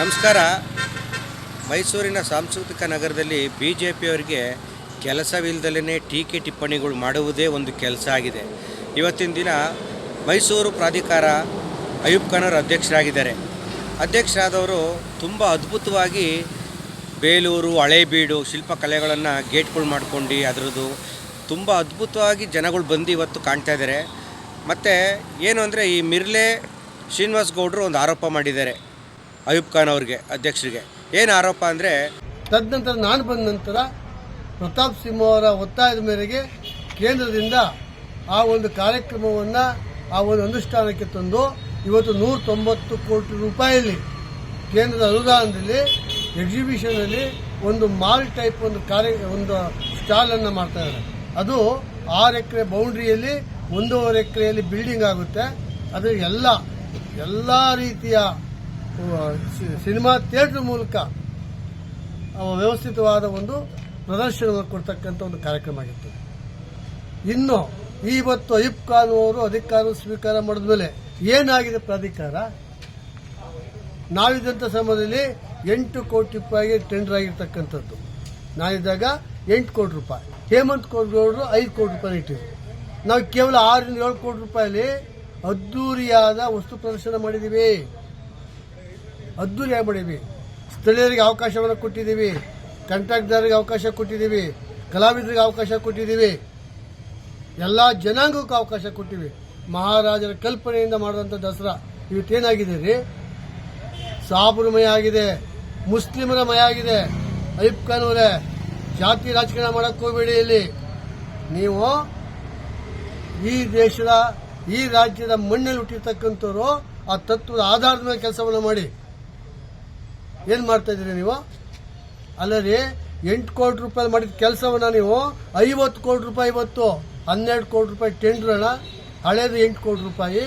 ನಮಸ್ಕಾರ. ಮೈಸೂರಿನ ಸಾಂಸ್ಕೃತಿಕ ನಗರದಲ್ಲಿ ಬಿ ಜೆ ಪಿಯವರಿಗೆ ಕೆಲಸವಿಲ್ಲದಲೇ ಟೀಕೆ ಟಿಪ್ಪಣಿಗಳು ಮಾಡುವುದೇ ಒಂದು ಕೆಲಸ ಆಗಿದೆ. ಇವತ್ತಿನ ದಿನ ಮೈಸೂರು ಪ್ರಾಧಿಕಾರ ಅಯೂಬ್ ಖಾನರ್ ಅಧ್ಯಕ್ಷರಾಗಿದ್ದಾರೆ. ಅಧ್ಯಕ್ಷರಾದವರು ತುಂಬ ಅದ್ಭುತವಾಗಿ ಬೇಲೂರು, ಹಳೇಬೀಡು ಶಿಲ್ಪಕಲೆಗಳನ್ನು ಗೇಟ್ಗಳು ಮಾಡ್ಕೊಂಡು ಅದರದ್ದು ತುಂಬ ಅದ್ಭುತವಾಗಿ ಜನಗಳು ಬಂದು ಇವತ್ತು ಕಾಣ್ತಾ ಇದ್ದಾರೆ. ಮತ್ತು ಏನು ಅಂದರೆ ಈ ಮಿರ್ಲೆ ಶ್ರೀನಿವಾಸ್ ಗೌಡರು ಒಂದು ಆರೋಪ ಮಾಡಿದ್ದಾರೆ. ಅಯೂಬ್ ಖಾನ್ ಅವ್ರಿಗೆ, ಅಧ್ಯಕ್ಷರಿಗೆ. ಏನು ಆರೋಪ ಅಂದರೆ, ತದನಂತರ ನಾನು ಬಂದ ನಂತರ ಪ್ರತಾಪ್ ಸಿಂಹ ಅವರ ಒತ್ತಾಯದ ಮೇರೆಗೆ ಕೇಂದ್ರದಿಂದ ಆ ಒಂದು ಕಾರ್ಯಕ್ರಮವನ್ನು, ಆ ಒಂದು ಅನುಷ್ಠಾನಕ್ಕೆ ತಂದು ಇವತ್ತು ನೂರ ತೊಂಬತ್ತು ಕೋಟಿ ರೂಪಾಯಿಯಲ್ಲಿ ಕೇಂದ್ರದ ಅನುದಾನದಲ್ಲಿ ಎಕ್ಸಿಬಿಷನಲ್ಲಿ ಒಂದು ಮಾಲ್ ಟೈಪ್ ಒಂದು ಕಾರ್ಯ, ಒಂದು ಸ್ಟಾಲನ್ನು ಮಾಡ್ತಾ ಇದ್ದಾರೆ. ಅದು ಆರು ಎಕರೆ ಬೌಂಡ್ರಿಯಲ್ಲಿ ಒಂದೂವರೆ ಎಕರೆಯಲ್ಲಿ ಬಿಲ್ಡಿಂಗ್ ಆಗುತ್ತೆ. ಅದು ಎಲ್ಲ ಎಲ್ಲ ರೀತಿಯ ಸಿನಿಮಾ ಥಿಯೇಟ್ರ್ ಮೂಲಕ ವ್ಯವಸ್ಥಿತವಾದ ಒಂದು ಪ್ರದರ್ಶನವನ್ನು ಕೊಡ್ತಕ್ಕಂಥ ಒಂದು ಕಾರ್ಯಕ್ರಮ ಆಗಿತ್ತು. ಇನ್ನು ಇವತ್ತು ಅಯ್ಯಪ್ ಖಾನ್ ಅವರು ಅಧಿಕಾರ ಸ್ವೀಕಾರ ಮಾಡಿದ ಮೇಲೆ ಏನಾಗಿದೆ ಪ್ರಾಧಿಕಾರ? ನಾವಿದ್ದಂಥ ಸಮಯದಲ್ಲಿ ಎಂಟು ಕೋಟಿ ರೂಪಾಯಿಗೆ ಟೆಂಡರ್ ಆಗಿರ್ತಕ್ಕಂಥದ್ದು. ನಾವಿದ್ದಾಗ ಎಂಟು ಕೋಟಿ ರೂಪಾಯಿ. ಹೇಮಂತ್ ಗೌಡರು ಐದು ಕೋಟಿ ರೂಪಾಯಿ ಇಟ್ಟಿದ್ರು. ನಾವು ಕೇವಲ ಆರರಿಂದ ಏಳು ಕೋಟಿ ರೂಪಾಯಲ್ಲಿ ಅದ್ದೂರಿಯಾದ ವಸ್ತು ಪ್ರದರ್ಶನ ಮಾಡಿದ್ದೀವಿ. ಅದ್ದೂರಿಯಾಗಿ ಮಾಡಿದ್ವಿ ಸ್ಥಳೀಯರಿಗೆ ಅವಕಾಶವನ್ನು ಕೊಟ್ಟಿದ್ದೀವಿ. ಕಂಟ್ರಾಕ್ಟರ್ಗೆ ಅವಕಾಶ ಕೊಟ್ಟಿದ್ದೀವಿ. ಕಲಾವಿದರಿಗೆ ಅವಕಾಶ ಕೊಟ್ಟಿದ್ದೀವಿ. ಎಲ್ಲ ಜನಾಂಗಕ್ಕೂ ಅವಕಾಶ ಕೊಟ್ಟಿವಿ. ಮಹಾರಾಜರ ಕಲ್ಪನೆಯಿಂದ ಮಾಡಿದಂಥ ದಸರಾ. ಇವತ್ತೇನಾಗಿದೆ ರೀ ಸಾಬರ ಮಯ ಆಗಿದೆ. ಮುಸ್ಲಿಮರ ಮಯ ಆಗಿದೆ. ಅಯ್ಯಪ್ ಅವರೇ ಜಾತಿ ರಾಜಕಾರಣ ಮಾಡಕ್ಕೆ ಹೋಗಬೇಡಿ ಇಲ್ಲಿ. ನೀವು ಈ ದೇಶದ, ಈ ರಾಜ್ಯದ ಮಣ್ಣಲ್ಲಿ ಹುಟ್ಟಿರ್ತಕ್ಕಂಥವ್ರು, ಆ ತತ್ವದ ಆಧಾರದ ಮೇಲೆ ಕೆಲಸವನ್ನು ಮಾಡಿ. ಏನು ಮಾಡ್ತಾ ಇದ್ದೀರಿ ನೀವು? ಅಲ್ಲರಿ, ಎಂಟು ಕೋಟಿ ರೂಪಾಯಿ ಮಾಡಿದ ಕೆಲಸವನ್ನ ನೀವು, ಐವತ್ತು ಕೋಟಿ ರೂಪಾಯಿ ಇವತ್ತು, ಹನ್ನೆರಡು ಕೋಟಿ ರೂಪಾಯಿ ಟೆಂಡರ್ ಹಣ ಹಳೇದು ಎಂಟು ಕೋಟಿ ರೂಪಾಯಿ,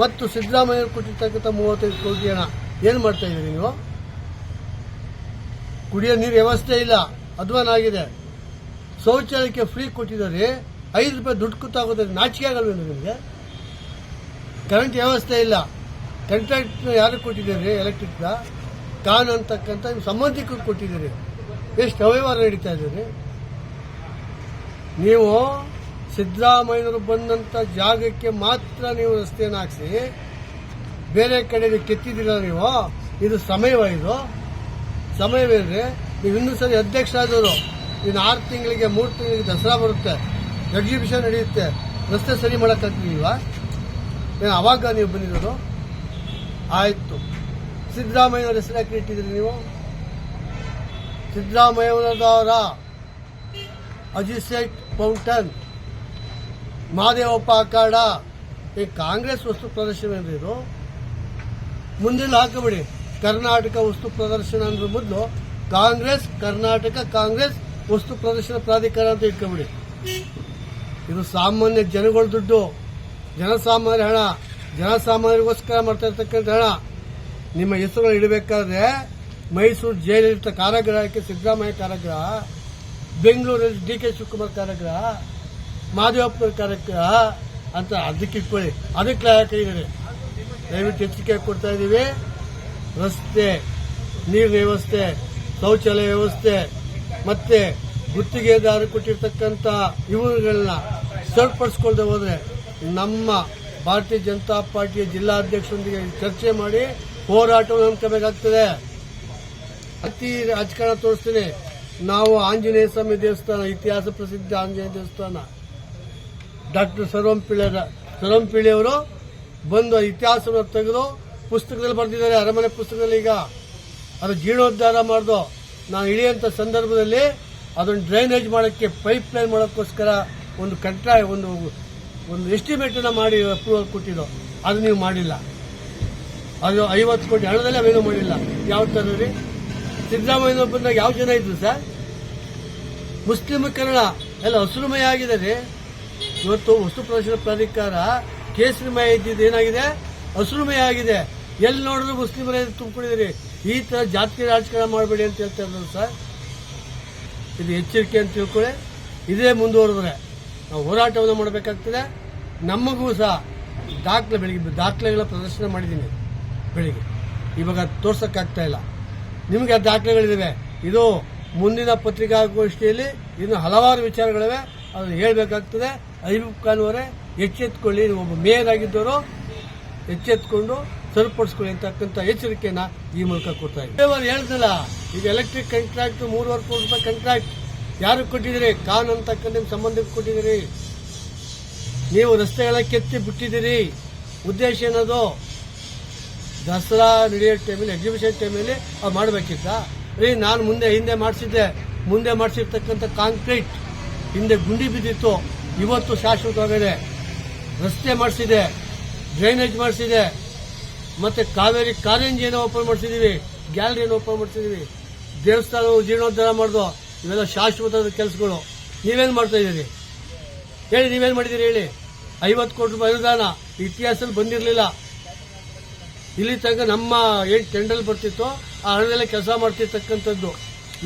ಮತ್ತು ಸಿದ್ದರಾಮಯ್ಯ ಕೊಟ್ಟಿರ್ತಕ್ಕಂಥ ಮೂವತ್ತೈದು ಕೋಟಿ ಹಣ ಏನು ಮಾಡ್ತಾ ಇದ್ದೀರಿ ನೀವು? ಕುಡಿಯೋ ನೀರು ವ್ಯವಸ್ಥೆ ಇಲ್ಲ, ಅಧ್ವಾನ ಆಗಿದೆ. ಶೌಚಾಲಯಕ್ಕೆ ಫ್ರೀ ಕೊಟ್ಟಿದ್ದಾರೆ, ಐದು ರೂಪಾಯಿ ದುಡ್ಡು ಕೂತಾಗುತ್ತೆ ನಾಚಿಕೆ ಆಗಲ್ವೇನು ನಿಮಗೆ? ಕರೆಂಟ್ ವ್ಯವಸ್ಥೆ ಇಲ್ಲ. ಕಂಟ್ರಾಕ್ಟ್ ಯಾರು ಕೊಟ್ಟಿದ್ದೀರಿ ಎಲೆಕ್ಟ್ರಿಕ್ನ ಕಾನ್ ಅಂತಕ್ಕಂಥ ಸಂಬಂಧಿಕರು ಕೊಟ್ಟಿದ್ದೀರಿ. ಎಷ್ಟು ಅವ್ಯವಹಾರ ನಡೀತಾ ಇದ್ದೀರಿ ನೀವು ಸಿದ್ದರಾಮಯ್ಯನವರು ಬಂದಂಥ ಜಾಗಕ್ಕೆ ಮಾತ್ರ ನೀವು ರಸ್ತೆಯನ್ನು ಹಾಕಿಸಿ, ಬೇರೆ ಕಡೆಗೆ ಕೆತ್ತಿದ್ದೀರ ನೀವು, ಇದು ಸಮಯವ ಇದು. ಸಮಯವೇನ್ರಿ? ನೀವು ಇನ್ನೂ ಸರಿ ಅಧ್ಯಕ್ಷ ಆದವರು ಇನ್ನು ಆರು ತಿಂಗಳಿಗೆ, ಮೂರು ತಿಂಗಳಿಗೆ ದಸರಾ ಬರುತ್ತೆ. ಎಕ್ಸಿಬಿಷನ್ ನಡೆಯುತ್ತೆ. ರಸ್ತೆ ಸರಿ ಮಾಡೋಕ್ಕಾಗ್ತಿಲ್ವಾ ಏನು ಅವಾಗ ನೀವು ಬಂದಿರೋದು? ಆಯಿತು. ಸಿದ್ದರಾಮಯ್ಯನವ್ರ ಹೆಸರು ಯಾಕೆ ಇಟ್ಟಿದ್ರಿ ನೀವು? ಸಿದ್ದರಾಮಯ್ಯನವರ ಅಜಿಸೆಟ್ ಮೌಂಟನ್ ಮಾದೇವಪ್ಪ ಅಖಾಡ ಈ ಕಾಂಗ್ರೆಸ್ ವಸ್ತು ಪ್ರದರ್ಶನ ಅಂದ್ರೆ ಇದು? ಮುಂದಿನ ಹಾಕಬೇಡಿ. ಕರ್ನಾಟಕ ವಸ್ತು ಪ್ರದರ್ಶನ ಅಂದ್ರೆ ಮೊದಲು ಕಾಂಗ್ರೆಸ್, ಕರ್ನಾಟಕ ಕಾಂಗ್ರೆಸ್ ವಸ್ತು ಪ್ರದರ್ಶನ ಪ್ರಾಧಿಕಾರ ಅಂತ ಇಟ್ಕೊಬಿಡಿ. ಇದು ಸಾಮಾನ್ಯ ಜನಗಳ ದುಡ್ಡು. ಜನಸಾಮಾನ್ಯರ ಹಣ. ಜನಸಾಮಾನ್ಯರಿಗೋಸ್ಕರ ಮಾಡ್ತಾ ಇರ್ತಕ್ಕಂಥ ಹಣ. ನಿಮ್ಮ ಹೆಸರು ಇಡಬೇಕಾದ್ರೆ ಮೈಸೂರು ಜೈಲಿರ್ತ ಕಾರಾಗೃಹಕ್ಕೆ ಸಿದ್ದರಾಮಯ್ಯ ಕಾರಾಗೃಹ, ಬೆಂಗಳೂರಲ್ಲಿ ಡಿ ಕೆ ಶಿವಕುಮಾರ್ ಕಾರಾಗೃಹ ಮಾದೇವಪ್ಪನ ಕಾರಾಗೃಹ ಅಂತ ಅದಕ್ಕೆ ಇಟ್ಕೊಳ್ಳಿ. ಅದಕ್ಕೆ ಹಾಕಿದ್ದೀರಿ ದಯವಿಟ್ಟು ಎಚ್ಚರಿಕೆ ಕೊಡ್ತಾ ಇದ್ದೀವಿ. ರಸ್ತೆ ನೀರಿನ ವ್ಯವಸ್ಥೆ, ಶೌಚಾಲಯ ವ್ಯವಸ್ಥೆ, ಮತ್ತೆ ಗುತ್ತಿಗೆದಾರರು ಕೊಟ್ಟಿರ್ತಕ್ಕಂಥ ಇವುಗಳನ್ನ ಸರಿಪಡಿಸ್ಕೊಳ್ದೆ ಹೋದ್ರೆ ನಮ್ಮ ಭಾರತೀಯ ಜನತಾ ಪಾರ್ಟಿಯ ಜಿಲ್ಲಾಧ್ಯಕ್ಷರೊಂದಿಗೆ ಚರ್ಚೆ ಮಾಡಿ ಹೋರಾಟವನ್ನು ಹಮ್ಮಿಕೋಬೇಕಾಗ್ತದೆ ಅತಿ ರಾಜಕಾರಣ ತೋರಿಸ್ತೀನಿ. ನಾವು ಆಂಜನೇಯ ಸ್ವಾಮಿ ದೇವಸ್ಥಾನ, ಇತಿಹಾಸ ಪ್ರಸಿದ್ಧ ಆಂಜನೇಯ ದೇವಸ್ಥಾನ. ಡಾಕ್ಟರ್ ಸರ್ವಂಪಿಳ್ಳೆ ಸರ್ವಂ ಅವರು ಬಂದು ಇತಿಹಾಸವನ್ನು ತೆಗೆದು ಪುಸ್ತಕದಲ್ಲಿ ಬರೆದಿದ್ದಾರೆ. ಅರಮನೆ ಪುಸ್ತಕದಲ್ಲಿ ಈಗ. ಅದು ಜೀರ್ಣೋದ್ಧಾರ ಮಾಡಿದು. ನಾನು ಇಳಿಯುವಂಥ ಸಂದರ್ಭದಲ್ಲಿ ಅದನ್ನು ಡ್ರೈನೇಜ್ ಮಾಡೋಕ್ಕೆ, ಪೈಪ್ ಲೈನ್ ಮಾಡೋಕ್ಕೋಸ್ಕರ ಒಂದು ಕಂಟ್ರಾ ಒಂದು ಒಂದು ಎಸ್ಟಿಮೇಟನ್ನು ಮಾಡಿ ಅಪ್ರೂವಲ್ ಕೊಟ್ಟಿದ್ದು. ಅದು ನೀವು ಮಾಡಿಲ್ಲ. ಅದು ಐವತ್ತು ಕೋಟಿ ಹಣದಲ್ಲಿ ಅವೇನು ಮಾಡಿಲ್ಲ. ಯಾವ ಥರ ರೀ ಸಿದ್ದರಾಮಯ್ಯ ಬಂದಾಗ ಯಾವ ಜನ ಇದ್ರು ಸರ್? ಮುಸ್ಲಿಂ ಕನ್ನಡ, ಎಲ್ಲ ಹಸುರುಮಯ ಆಗಿದೆ ರೀ ಇವತ್ತು ವಸ್ತು ಪ್ರದರ್ಶನ ಪ್ರಾಧಿಕಾರ ಕೇಸರಿಮಯ ಇದ್ದಿದ್ದು ಏನಾಗಿದೆ? ಹಸುರುಮಯ ಆಗಿದೆ. ಎಲ್ಲಿ ನೋಡಿದ್ರು ಮುಸ್ಲಿಮರ ತುಂಬಿಕೊಂಡಿದ್ದೀರಿ. ಈ ಥರ ಜಾತಿ ರಾಜಕಾರಣ ಮಾಡಬೇಡಿ ಅಂತ ಹೇಳ್ತಾ ಇದ್ರು ಸರ್. ಇದು ಎಚ್ಚರಿಕೆ ಅಂತ ತಿಳ್ಕೊಳ್ಳಿ. ಇದೇ ಮುಂದುವರೆದ್ರೆ ನಾವು ಹೋರಾಟವನ್ನು ಮಾಡಬೇಕಾಗ್ತದೆ. ನಮಗೂ ಸಹ ದಾಖಲೆ ಬೆಳಿಗ್ಗೆ ದಾಖಲೆಗಳ ಪ್ರದರ್ಶನ ಮಾಡಿದ್ದೀನಿ. ಬೆಳಿಗ್ಗೆ. ಇವಾಗ ತೋರ್ಸೋಕ್ಕಾಗ್ತಾ ಇಲ್ಲ. ನಿಮಗೆ ದಾಖಲೆಗಳಿದ್ದಾವೆ ಇದು ಮುಂದಿನ ಪತ್ರಿಕಾಗೋಷ್ಠಿಯಲ್ಲಿ ಇನ್ನು ಹಲವಾರು ವಿಚಾರಗಳಿವೆ. ಅದನ್ನು ಹೇಳಬೇಕಾಗ್ತದೆ. ಐಬೂಬ್ ಖಾನ್ ಅವರೇ ಎಚ್ಚೆತ್ಕೊಳ್ಳಿ ಒಬ್ಬ ಮೇಯರ್ ಆಗಿದ್ದವರು ಎಚ್ಚೆತ್ಕೊಂಡು ಸರಿಪಡಿಸ್ಕೊಳ್ಳಿ ಅಂತಕ್ಕಂಥ ಎಚ್ಚರಿಕೆಯನ್ನ ಈ ಮೂಲಕ ಕೊಡ್ತಾ ಇದ್ದೀವಿ ಹೇಳ್ತಲ್ಲ ಈಗ ಎಲೆಕ್ಟ್ರಿಕ್ ಕಾಂಟ್ರಾಕ್ಟ್ ಮೂರುವರೆ ಕೋಟಿ ರೂಪಾಯಿ ಕಾಂಟ್ರಾಕ್ಟ್ ಯಾರಿಗೆ ಕೊಟ್ಟಿದ್ದೀರಿ? ಕಾನ್ ಅಂತಕ್ಕಂಥ ನಿಮ್ಮ ಸಂಬಂಧಕ್ಕೆ ಕೊಟ್ಟಿದ್ದೀರಿ. ನೀವು ರಸ್ತೆಗಳ ಕೆತ್ತಿ ಬಿಟ್ಟಿದ್ದೀರಿ. ಉದ್ದೇಶ ಏನದು? ದಸರಾ ನಡೆಯೋ ಟೈಮಲ್ಲಿ ಎಕ್ಸಿಬಿಷನ್ ಟೈಮಲ್ಲಿ ಅದು ಮಾಡಬೇಕಿತ್ತ? ರೀ, ನಾನು ಮುಂದೆ ಹಿಂದೆ ಮಾಡಿಸಿದ್ದೆ. ಮುಂದೆ ಮಾಡಿಸಿರ್ತಕ್ಕಂಥ ಕಾಂಕ್ರೀಟ್ ಹಿಂದೆ ಗುಂಡಿ ಬಿದ್ದಿತ್ತು. ಇವತ್ತು ಶಾಶ್ವತವಾಗಿದೆ ರಸ್ತೆ ಮಾಡಿಸಿದೆ ಡ್ರೈನೇಜ್ ಮಾಡಿಸಿದೆ. ಮತ್ತೆ ಕಾವೇರಿ ಕಾರಂಜಿಯನ್ನು ಓಪನ್ ಮಾಡಿಸಿದೀವಿ ಗ್ಯಾಲರಿಯನ್ನು ಓಪನ್ ಮಾಡಿಸಿದ್ದೀವಿ ದೇವಸ್ಥಾನ ಜೀರ್ಣೋದ್ಧಾರ ಮಾಡಿದ್ರು ಇವೆಲ್ಲ ಶಾಶ್ವತದ ಕೆಲಸಗಳು. ನೀವೇನು ಮಾಡ್ತಾ ಇದ್ದೀರಿ? ಹೇಳಿ, ನೀವೇನು ಮಾಡಿದ್ದೀರಿ ಹೇಳಿ? ಐವತ್ತು ಕೋಟಿ ರೂಪಾಯಿ ಅನುದಾನ ಇತಿಹಾಸದಲ್ಲಿ ಬಂದಿರಲಿಲ್ಲ. ಇಲ್ಲಿ ತನಕ ನಮ್ಮ ಏನು ಟೆಂಡರ್ ಬರ್ತಿತ್ತೋ ಆ ಹಣದಲ್ಲೇ ಕೆಲಸ ಮಾಡ್ತಿರ್ತಕ್ಕಂಥದ್ದು.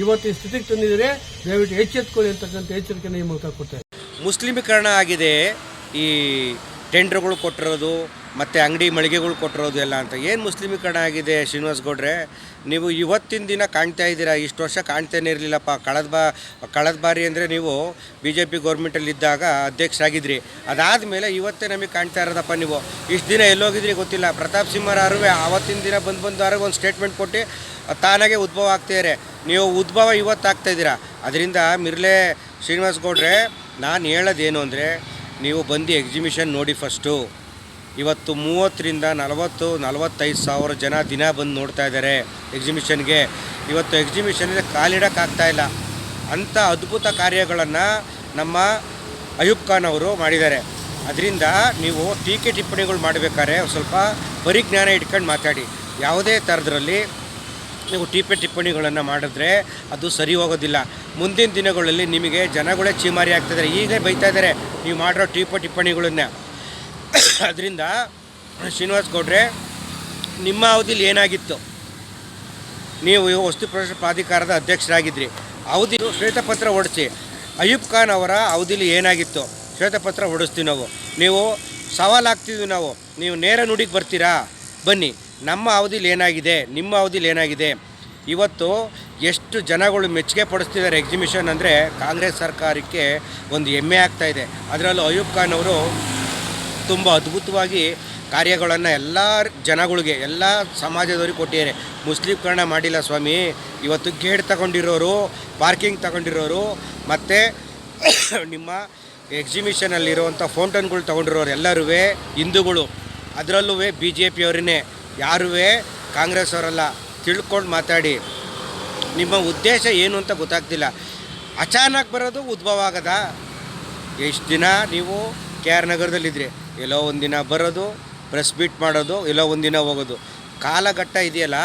ಇವತ್ತಿನ ಸ್ಥಿತಿಗೆ ತಂದಿದ್ದೀರಿ. ದಯವಿಟ್ಟು ಎಚ್ಚೆತ್ಕೊಳ್ಳಿ ಅಂತಕ್ಕಂಥ ಎಚ್ಚರಿಕೆನ ಈ ಮೂಲಕ ಕೊಡ್ತಾರೆ. ಮುಸ್ಲಿಮೀಕರಣ ಆಗಿದೆ. ಈ ಟೆಂಡರ್ಗಳು ಕೊಟ್ಟಿರೋದು ಮತ್ತು ಅಂಗಡಿ ಮಳಿಗೆಗಳು ಕೊಟ್ಟಿರೋದು ಎಲ್ಲ ಅಂತ. ಏನು ಮುಸ್ಲಿಮೀಕರಣ ಆಗಿದೆ ಶ್ರೀನಿವಾಸ್ ಗೌಡ್ರೆ? ನೀವು ಇವತ್ತಿನ ದಿನ ಕಾಣ್ತಾ ಇದ್ದೀರಾ? ಇಷ್ಟು ವರ್ಷ ಕಾಣ್ತಾನೆ ಇರಲಿಲ್ಲಪ್ಪ. ಕಳೆದ ಬಾ, ಕಳೆದ ಬಾರಿ ಅಂದರೆ ನೀವು ಬಿ ಜೆ ಪಿ ಗೌರ್ಮೆಂಟಲ್ಲಿದ್ದಾಗ ಇದ್ದಾಗ ಅದಾದ ಮೇಲೆ ಇವತ್ತೇ ನಮಗೆ ಕಾಣ್ತಾ ಇರೋದಪ್ಪ ನೀವು. ಇಷ್ಟು ದಿನ ಎಲ್ಲೋಗಿದ್ರಿ ಗೊತ್ತಿಲ್ಲ. ಪ್ರತಾಪ್ ಸಿಂಹರಾರುವೆ ಆವತ್ತಿನ ದಿನ ಬಂದು ಬಂದು ಅವ್ರಿಗೆ ಒಂದು ಸ್ಟೇಟ್ಮೆಂಟ್ ಕೊಟ್ಟು ತಾನಾಗೆ ಉದ್ಭವ ಆಗ್ತಿದ್ದಾರೆ ನೀವು ಉದ್ಭವ ಇವತ್ತು ಆಗ್ತಾಯಿದ್ದೀರಾ ಅದರಿಂದ ಮಿರ್ಲೆ ಶ್ರೀನಿವಾಸ್ ಗೌಡ್ರೆ, ನಾನು ಹೇಳೋದೇನು ಅಂದರೆ, ನೀವು ಬಂದು ಎಕ್ಸಿಬಿಷನ್ ನೋಡಿ ಫಸ್ಟು ಇವತ್ತು ಮೂವತ್ತರಿಂದ ನಲವತ್ತು, ನಲವತ್ತೈದು ಸಾವಿರ ಜನ ದಿನ ಬಂದು ನೋಡ್ತಾ ಇದ್ದಾರೆ ಎಕ್ಸಿಬಿಷನ್ಗೆ ಇವತ್ತು ಎಕ್ಸಿಬಿಷನ್ಗೆ ಕಾಲಿಡೋಕ್ಕಾಗ್ತಾ ಇಲ್ಲ. ಅಂಥ ಅದ್ಭುತ ಕಾರ್ಯಗಳನ್ನು ನಮ್ಮ ಅಯೂಬ್ ಖಾನ್ ಅವರು ಮಾಡಿದ್ದಾರೆ. ಅದರಿಂದ ನೀವು ಟೀಕೆ ಟಿಪ್ಪಣಿಗಳು ಮಾಡಬೇಕಾದ್ರೆ ಸ್ವಲ್ಪ ಪರಿಜ್ಞಾನ ಇಟ್ಕೊಂಡು ಮಾತಾಡಿ. ಯಾವುದೇ ಥರದ್ರಲ್ಲಿ ನೀವು ಟೀಪೆ ಟಿಪ್ಪಣಿಗಳನ್ನು ಮಾಡಿದ್ರೆ ಅದು ಸರಿ ಹೋಗೋದಿಲ್ಲ. ಮುಂದಿನ ದಿನಗಳಲ್ಲಿ ನಿಮಗೆ ಜನಗಳೇ ಚೀಮಾರಿ ಆಗ್ತಿದ್ದಾರೆ ಈಗಲೇ ಬೈತಾ ಇದ್ದಾರೆ, ನೀವು ಮಾಡಿರೋ ಟೀಪೆ ಟಿಪ್ಪಣಿಗಳನ್ನ. ಅದರಿಂದ ಶ್ರೀನಿವಾಸ್ ಗೌಡ್ರೆ, ನಿಮ್ಮ ಅವಧಿಲಿ ಏನಾಗಿತ್ತು? ನೀವು ವಸ್ತು ಪ್ರದರ್ಶನ ಪ್ರಾಧಿಕಾರದ ಅಧ್ಯಕ್ಷರಾಗಿದ್ದಿರಿ ಅವಧಿ ಶ್ವೇತಪತ್ರ ಹೊಡಿಸಿ. ಅಯೂಬ್ ಖಾನ್ ಅವರ ಅವಧಿಲಿ ಏನಾಗಿತ್ತು? ಶ್ವೇತಪತ್ರ ಹೊಡಿಸ್ತೀವಿ ನಾವು. ನೀವು ಸವಾಲಾಗ್ತಿದ್ವಿ ನಾವು. ನೀವು ನೇರ ನುಡಿಗೆ ಬರ್ತೀರಾ? ಬನ್ನಿ. ನಮ್ಮ ಅವಧಿಲಿ ಏನಾಗಿದೆ? ನಿಮ್ಮ ಅವಧಿಲಿ ಏನಾಗಿದೆ? ಇವತ್ತು ಎಷ್ಟು ಜನಗಳು ಮೆಚ್ಚುಗೆ ಪಡಿಸ್ತಿದ್ದಾರೆ ಎಕ್ಸಿಬಿಷನ್ ಅಂದರೆ ಕಾಂಗ್ರೆಸ್ ಸರ್ಕಾರಕ್ಕೆ ಒಂದು ಹೆಮ್ಮೆ ಆಗ್ತಾ ಇದೆ. ಅದರಲ್ಲೂ ಅಯೂಬ್ ಖಾನ್ ಅವರು ತುಂಬ ಅದ್ಭುತವಾಗಿ ಕಾರ್ಯಗಳನ್ನು ಎಲ್ಲ ಜನಗಳಿಗೆ, ಎಲ್ಲ ಸಮಾಜದವ್ರಿಗೆ ಕೊಟ್ಟಿದ್ದಾರೆ. ಮುಸ್ಲಿಂಕರಣ ಮಾಡಿಲ್ಲ ಸ್ವಾಮಿ. ಇವತ್ತು ಗೇಟ್ ತಗೊಂಡಿರೋರು, ಪಾರ್ಕಿಂಗ್ ತಗೊಂಡಿರೋರು, ಮತ್ತು ನಿಮ್ಮ ಎಕ್ಸಿಬಿಷನಲ್ಲಿರುವಂಥ ಫೌಂಟನ್ಗಳು ತಗೊಂಡಿರೋರು ಎಲ್ಲರೂ ಹಿಂದೂಗಳು. ಅದರಲ್ಲೂ ಬಿ ಜೆ ಪಿಯವರನ್ನೇ ಯಾರೂ ಕಾಂಗ್ರೆಸ್ ಅವರಲ್ಲ. ತಿಳ್ಕೊಂಡು ಮಾತಾಡಿ. ನಿಮ್ಮ ಉದ್ದೇಶ ಏನು ಅಂತ ಗೊತ್ತಾಗ್ತಿಲ್ಲ. ಅಚಾನಕ್ ಬರೋದು ಉದ್ಭವ ಆಗದ. ಎಷ್ಟು ದಿನ ನೀವು ಕೆ ಆರ್ ನಗರದಲ್ಲಿದ್ರಿ? ಎಲ್ಲೋ ಒಂದಿನ ಬರೋದು ಪ್ರೆಸ್ ಬೀಟ್ ಮಾಡೋದು, ಎಲ್ಲೋ ಒಂದಿನ ಹೋಗೋದು. ಕಾಲಘಟ್ಟ ಇದೆಯಲ್ಲ,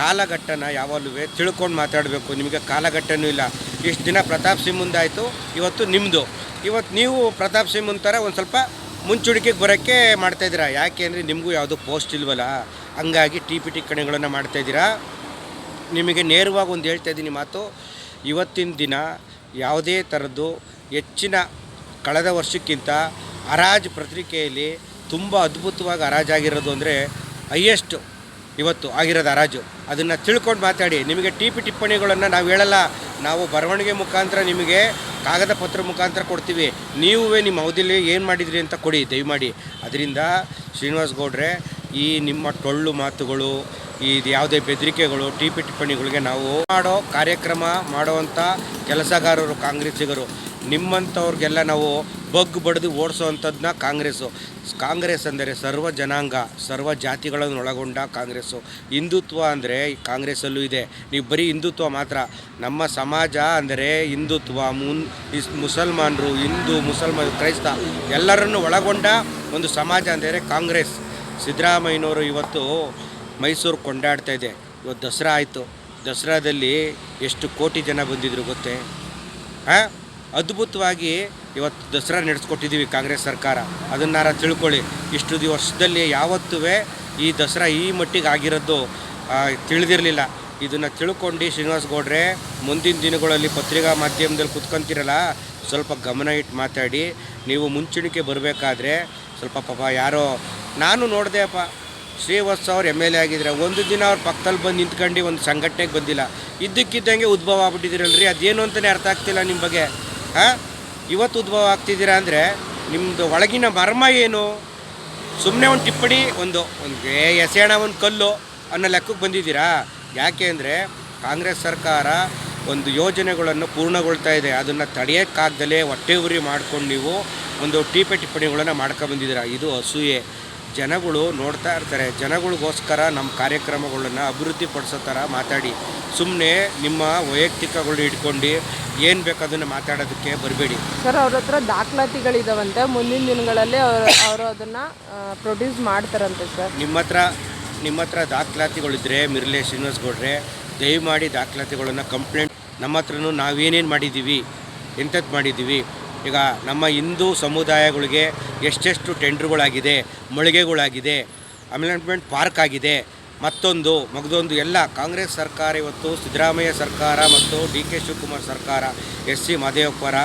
ಕಾಲಘಟ್ಟನ ಯಾವಾಗಲೂ ತಿಳ್ಕೊಂಡು ಮಾತಾಡಬೇಕು. ನಿಮಗೆ ಕಾಲಘಟ್ಟನೂ ಇಲ್ಲ. ಇಷ್ಟು ದಿನ ಪ್ರತಾಪ್ ಸಿಂಹ ಮುಂದಾಯಿತು ಇವತ್ತು ನಿಮ್ಮದು ಇವತ್ತು ನೀವು ಪ್ರತಾಪ್ ಸಿಂಹ ಥರ ಒಂದು ಸ್ವಲ್ಪ ಮುಂಚೂಡಿಕೆಗೆ ಬರೋಕ್ಕೆ ಮಾಡ್ತಾಯಿದ್ದೀರಾ ಯಾಕೆ ಅಂದರೆ ನಿಮಗೂ ಯಾವುದೂ ಪೋಸ್ಟ್ ಇಲ್ವಲ್ಲ? ಹಂಗಾಗಿ ಟಿ ಪಿ ಟಿಕ್ಕಣಿಗಳನ್ನು ಮಾಡ್ತಾಯಿದ್ದೀರಾ ನಿಮಗೆ ನೇರವಾಗಿ ಒಂದು ಹೇಳ್ತಾ ಇದ್ದೀನಿ ಮಾತು. ಇವತ್ತಿನ ದಿನ ಯಾವುದೇ ಥರದ್ದು ಹೆಚ್ಚಿನ ಕಳೆದ ವರ್ಷಕ್ಕಿಂತ ಹರಾಜು ಪತ್ರಿಕೆಯಲ್ಲಿ ತುಂಬ ಅದ್ಭುತವಾಗಿ ಹರಾಜಾಗಿರೋದು ಅಂದರೆ ಹೈಯೆಸ್ಟ್ ಇವತ್ತು ಆಗಿರೋದು ಹರಾಜು. ಅದನ್ನು ತಿಳ್ಕೊಂಡು ಮಾತಾಡಿ. ನಿಮಗೆ ಟಿ ಪಿ ಟಿಪ್ಪಣಿಗಳನ್ನು ನಾವು ಹೇಳಲ್ಲ. ನಾವು ಬರವಣಿಗೆ ಮುಖಾಂತರ ನಿಮಗೆ ಕಾಗದ ಪತ್ರ ಮುಖಾಂತರ ಕೊಡ್ತೀವಿ. ನೀವೇ ನಿಮ್ಮ ಅವಧಿಲಿ ಏನು ಮಾಡಿದ್ರಿ ಅಂತ ಕೊಡಿ, ದಯಮಾಡಿ. ಅದರಿಂದ ಶ್ರೀನಿವಾಸ್ ಗೌಡ್ರೆ, ಈ ನಿಮ್ಮ ಟೊಳ್ಳು ಮಾತುಗಳು, ಈ ಯಾವುದೇ ಬೆದರಿಕೆಗಳು ಟಿ ಪಿ ಟಿಪ್ಪಣಿಗಳಿಗೆ ನಾವು ಮಾಡೋ ಕಾರ್ಯಕ್ರಮ ಮಾಡುವಂಥ ಕೆಲಸಗಾರರು, ಕಾಂಗ್ರೆಸ್ಸಿಗರು. ನಿಮ್ಮಂಥವ್ರಿಗೆಲ್ಲ ನಾವು ಬಗ್ ಬಡ್ದು ಓಡಿಸೋವಂಥದ್ದನ್ನ ಕಾಂಗ್ರೆಸ್ಸು. ಕಾಂಗ್ರೆಸ್ ಅಂದರೆ ಸರ್ವ ಜನಾಂಗ, ಸರ್ವ ಜಾತಿಗಳನ್ನು ಒಳಗೊಂಡ ಕಾಂಗ್ರೆಸ್ಸು. ಹಿಂದುತ್ವ ಅಂದರೆ ಕಾಂಗ್ರೆಸ್ಸಲ್ಲೂ ಇದೆ. ನೀವು ಬರೀ ಹಿಂದುತ್ವ ಮಾತ್ರ. ನಮ್ಮ ಸಮಾಜ ಅಂದರೆ ಹಿಂದುತ್ವ. ಮುನ್ ಇಸ್ ಮುಸಲ್ಮಾನರು, ಹಿಂದೂ, ಮುಸಲ್ಮಾನ, ಕ್ರೈಸ್ತ ಎಲ್ಲರನ್ನು ಒಳಗೊಂಡ ಒಂದು ಸಮಾಜ ಅಂದರೆ ಕಾಂಗ್ರೆಸ್. ಸಿದ್ದರಾಮಯ್ಯನವರು ಇವತ್ತು ಮೈಸೂರು ಕೊಂಡಾಡ್ತಾ ಇದೆ. ಇವತ್ತು ದಸರಾ ಆಯಿತು. ದಸರಾದಲ್ಲಿ ಎಷ್ಟು ಕೋಟಿ ಜನ ಬಂದಿದ್ರು ಗೊತ್ತೇ? ಹಾಂ ಅದ್ಭುತವಾಗಿ ಇವತ್ತು ದಸರಾ ನಡೆಸ್ಕೊಟ್ಟಿದ್ದೀವಿ ಕಾಂಗ್ರೆಸ್ ಸರ್ಕಾರ. ಅದನ್ನಾರ ತಿಳ್ಕೊಳ್ಳಿ. ಇಷ್ಟು ದಿವಸದಲ್ಲಿ ಯಾವತ್ತೂ ಈ ದಸರಾ ಈ ಮಟ್ಟಿಗೆ ಆಗಿರೋದು ತಿಳಿದಿರಲಿಲ್ಲ. ಇದನ್ನು ತಿಳ್ಕೊಂಡು ಶ್ರೀನಿವಾಸ ಗೌಡ್ರೆ, ಮುಂದಿನ ದಿನಗಳಲ್ಲಿ ಪತ್ರಿಕಾ ಮಾಧ್ಯಮದಲ್ಲಿ ಕುತ್ಕೊಂತೀರಲ್ಲ, ಸ್ವಲ್ಪ ಗಮನ ಇಟ್ಟು ಮಾತಾಡಿ. ನೀವು ಮುಂಚೂಣಿಕೆ ಬರಬೇಕಾದ್ರೆ ಸ್ವಲ್ಪ ಪಾಪ ಯಾರೋ, ನಾನು ನೋಡಿದೆ ಅಪ್ಪ ಶ್ರೀವತ್ಸ ಅವ್ರು ಎಂ ಎಲ್ ಎ ಆಗಿದ್ರೆ ಒಂದು ದಿನ ಅವ್ರ ಪಕ್ಕದಲ್ಲಿ ಬಂದು ನಿಂತ್ಕೊಂಡು ಒಂದು ಸಂಘಟನೆಗೆ ಬಂದಿಲ್ಲ. ಇದ್ದಕ್ಕಿದ್ದಂಗೆ ಉದ್ಭವ ಆಗ್ಬಿಟ್ಟಿದ್ದೀರಲ್ರಿ? ಅದೇನು ಅಂತಲೇ ಅರ್ಥ ಆಗ್ತಿಲ್ಲ ನಿಮ್ಮ ಬಗ್ಗೆ. ಹಾಂ ಇವತ್ತು ಉದ್ಭವ ಆಗ್ತಿದ್ದೀರಾ ಅಂದರೆ ನಿಮ್ಮದು ಒಳಗಿನ ಮರ್ಮ ಏನು? ಸುಮ್ಮನೆ ಒಂದು ಟಿಪ್ಪಣಿ, ಒಂದು ಒಂದು, ಏ, ಎಸೆಯೋಣ, ಒಂದು ಕಲ್ಲು ಅನ್ನೋ ಲೆಕ್ಕಕ್ಕೆ ಬಂದಿದ್ದೀರಾ? ಯಾಕೆ ಅಂದರೆ ಕಾಂಗ್ರೆಸ್ ಸರ್ಕಾರ ಒಂದು ಯೋಜನೆಗಳನ್ನು ಪೂರ್ಣಗೊಳ್ತಾ ಇದೆ. ಅದನ್ನು ತಡೆಯೋಕ್ಕಾಗ್ದಲೇ ಹೊಟ್ಟೆ ಉರಿ ಮಾಡ್ಕೊಂಡು ನೀವು ಒಂದು ಟೀಪೆ ಟಿಪ್ಪಣಿಗಳನ್ನು ಮಾಡ್ಕೊಬಂದಿದ್ದೀರಾ ಇದು ಅಸೂಯೆ. ಜನಗಳು ನೋಡ್ತಾ ಇರ್ತಾರೆ. ಜನಗಳಿಗೋಸ್ಕರ ನಮ್ಮ ಕಾರ್ಯಕ್ರಮಗಳನ್ನು ಅಭಿವೃದ್ಧಿ ಪಡಿಸೋ ಥರ ಮಾತಾಡಿ. ಸುಮ್ಮನೆ ನಿಮ್ಮ ವೈಯಕ್ತಿಕಗಳು ಇಟ್ಕೊಂಡು ಏನು ಬೇಕು ಅದನ್ನು ಮಾತಾಡೋದಕ್ಕೆ ಬರಬೇಡಿ. ಸರ್ ಅವ್ರ ಹತ್ರ ದಾಖಲಾತಿಗಳಿದಾವಂತೆ. ಮುಂದಿನ ದಿನಗಳಲ್ಲಿ ಅವರು ಅವರು ಅದನ್ನು ಪ್ರೊಡ್ಯೂಸ್ ಮಾಡ್ತಾರಂತೆ ಸರ್. ನಿಮ್ಮ ಹತ್ರ ನಿಮ್ಮ ಹತ್ರ ದಾಖಲಾತಿಗಳಿದ್ರೆ ಮಿರ್ಲೆ ಶ್ರೀನಿವಾಸ್ ಗೌಡ್ರೆ ದಯಮಾಡಿ ದಾಖಲಾತಿಗಳನ್ನು ಕಂಪ್ಲೇಂಟ್ ನಮ್ಮ ಹತ್ರನೂ ನಾವೇನೇನು ಮಾಡಿದ್ದೀವಿ ಎಂಥದ್ದು ಮಾಡಿದ್ದೀವಿ ಈಗ ನಮ್ಮ ಹಿಂದೂ ಸಮುದಾಯಗಳಿಗೆ ಎಷ್ಟೆಷ್ಟು ಟೆಂಡ್ರುಗಳಾಗಿದೆ, ಮಳಿಗೆಗಳಾಗಿದೆ ಅಮ್ಯೂಸ್ಮೆಂಟ್ ಪಾರ್ಕ್ ಆಗಿದೆ, ಮತ್ತೊಂದು, ಮಗದೊಂದು ಎಲ್ಲ ಕಾಂಗ್ರೆಸ್ ಸರ್ಕಾರ ಇವತ್ತು, ಸಿದ್ದರಾಮಯ್ಯ ಸರ್ಕಾರ ಮತ್ತು ಡಿ ಕೆ ಶಿವಕುಮಾರ್ ಸರ್ಕಾರ, ಎಸ್ ಸಿ ಮಾದೇವಪ್ಪರ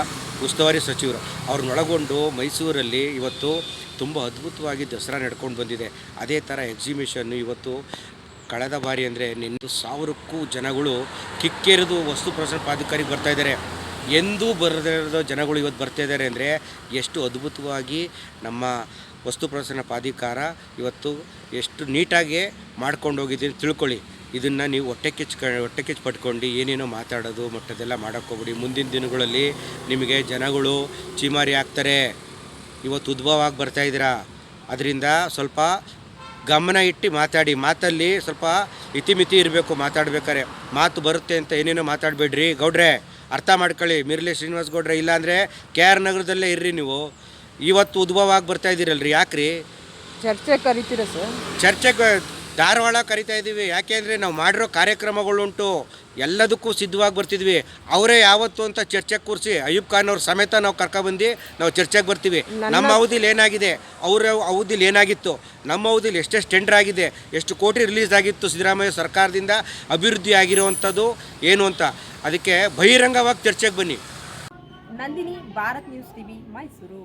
ಉಸ್ತುವಾರಿ ಸಚಿವರು, ಅವ್ರನ್ನೊಳಗೊಂಡು ಮೈಸೂರಲ್ಲಿ ಇವತ್ತು ತುಂಬ ಅದ್ಭುತವಾಗಿ ದಸರಾ ನಡ್ಕೊಂಡು ಬಂದಿದೆ. ಅದೇ ಥರ ಎಕ್ಸಿಬಿಷನ್ನು ಇವತ್ತು ಕಳೆದ ಬಾರಿ ಅಂದರೆ ನಿನ್ನ ಸಾವಿರಕ್ಕೂ ಜನಗಳು ಕಿಕ್ಕೆರೆದು ವಸ್ತು ಪ್ರದರ್ಶನ ಪ್ರಾಧಿಕಾರಿಗೆ ಬರ್ತಾ ಇದ್ದಾರೆ. ಎಂದೂ ಬರದಿರೋ ಜನಗಳು ಇವತ್ತು ಬರ್ತಾ ಇದ್ದಾರೆ ಅಂದರೆ ಎಷ್ಟು ಅದ್ಭುತವಾಗಿ ನಮ್ಮ ವಸ್ತು ಪ್ರದರ್ಶನ ಪ್ರಾಧಿಕಾರ ಇವತ್ತು ಎಷ್ಟು ನೀಟಾಗಿ ಮಾಡ್ಕೊಂಡು ಹೋಗಿದ್ದೀನಿ ತಿಳ್ಕೊಳ್ಳಿ. ಇದನ್ನು ನೀವು ಹೊಟ್ಟೆ ಕಿಚ್ಕ ಹೊಟ್ಟೆ ಕಿಚ್ಚು ಪಟ್ಕೊಂಡು ಏನೇನೋ ಮಾತಾಡೋದು ಮಟ್ಟದೆಲ್ಲ ಮಾಡೋಕ್ಕೋಗ್ಬಿಡಿ ಮುಂದಿನ ದಿನಗಳಲ್ಲಿ ನಿಮಗೆ ಜನಗಳು ಚೀಮಾರಿ ಆಗ್ತಾರೆ. ಇವತ್ತು ಉದ್ಭವ ಆಗಿ ಬರ್ತಾ ಇದ್ದೀರಾ? ಅದರಿಂದ ಸ್ವಲ್ಪ ಗಮನ ಇಟ್ಟು ಮಾತಾಡಿ. ಮಾತಲ್ಲಿ ಸ್ವಲ್ಪ ಇತಿಮಿತಿ ಇರಬೇಕು, ಮಾತಾಡ್ಬೇಕಾರೆ. ಮಾತು ಬರುತ್ತೆ ಅಂತ ಏನೇನೋ ಮಾತಾಡಬೇಡ್ರಿ. ಗೌಡ್ರೆ ಅರ್ಥ ಮಾಡ್ಕೊಳ್ಳಿ ಮಿರ್ಲಿ ಶ್ರೀನಿವಾಸ್ ಗೌಡ್ರೆ ಇಲ್ಲಾಂದರೆ ಕೆ ಆರ್ ನಗರದಲ್ಲೇ ಇರ್ರಿ ನೀವು. ಇವತ್ತು ಉದ್ಭವ ಆಗಿ ಬರ್ತಾ ಇದ್ದೀರಲ್ರಿ ಯಾಕ್ರಿ? ಚರ್ಚೆ ಕರಿತೀರ ಸರ್? ಚರ್ಚೆಗೆ ಧಾರವಾಡ ಕರಿತಾ ಇದ್ದೀವಿ ಯಾಕೆಂದರೆ ನಾವು ಮಾಡಿರೋ ಕಾರ್ಯಕ್ರಮಗಳುಂಟು ಎಲ್ಲದಕ್ಕೂ ಸಿದ್ಧವಾಗಿ ಬರ್ತಿದ್ವಿ. ಅವರೇ ಯಾವತ್ತು ಅಂತ ಚರ್ಚೆಗೆ ಕೂರಿಸಿ ಅಯ್ಯೂಬ್ ಖಾನ್ ಅವ್ರ ಸಮೇತ ನಾವು ಕರ್ಕೊಬಂದು ನಾವು ಚರ್ಚೆಗೆ ಬರ್ತೀವಿ. ನಮ್ಮ ಅವಧಿಲಿ ಏನಾಗಿದೆ? ಅವರ ಅವಧಿಲಿ ಏನಾಗಿತ್ತು? ನಮ್ಮ ಅವಧಿಲಿ ಎಷ್ಟೆಷ್ಟು ಟೆಂಡರ್ ಆಗಿದೆ? ಎಷ್ಟು ಕೋಟಿ ರಿಲೀಸ್ ಆಗಿತ್ತು ಸಿದ್ದರಾಮಯ್ಯ ಸರ್ಕಾರದಿಂದ? ಅಭಿವೃದ್ಧಿ ಆಗಿರುವಂಥದ್ದು ಏನು ಅಂತ? ಅದಕ್ಕೆ ಬಹಿರಂಗವಾಗಿ ಚರ್ಚೆಗೆ ಬನ್ನಿ. Nandini Bharat news TV Mysuru.